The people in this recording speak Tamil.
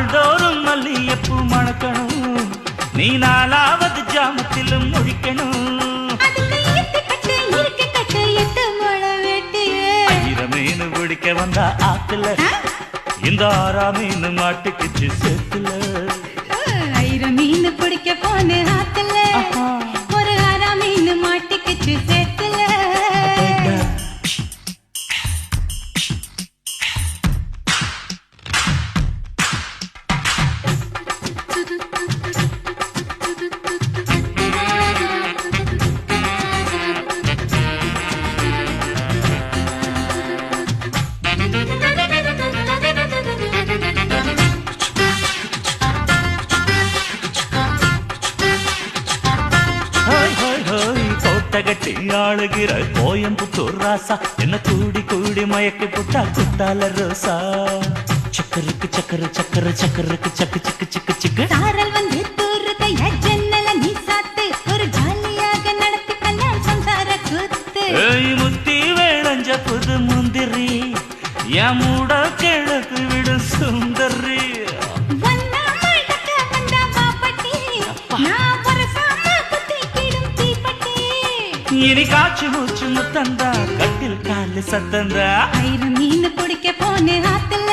நாள்தோறும் மல்லியப்பூ மணக்கணும் நீ நாலாவது ஜாமத்திலும். ஆயிரம் மீன் பிடிக்க வந்தா ஆத்துல? இந்த ஆறா மீன் மாட்டுக்குச்சு சேத்துல ஹோய் கோட்டை கட்டி ஆளுகிற கோயம்புத்தூர் ராசா. என்ன கூடி கூடி மயக்கி புட்டா குத்தால ரோசா. சக்கருக்கு சக்கர சக்கர சக்கருக்கு சக்கு சிக்கு சிக்கு சிக்கு. சாரல் வந்து தூருதைய ஜன்னல நீ சாத்து. ஒரு ஜாலியாக நடத்தி கல்யாணம் சம்சார கூத்து. ஏய் முத்தி வேளஞ்ச புது முந்திரி. என் மூட கிழக்கு விடு சுந்தரி. நான் இனி காய்ச்சி மூச்சு முத்தந்தா கட்டில் காலு சத்தந்தா. ஆயிரம் மீன் பிடிக்க போன ஆத்துல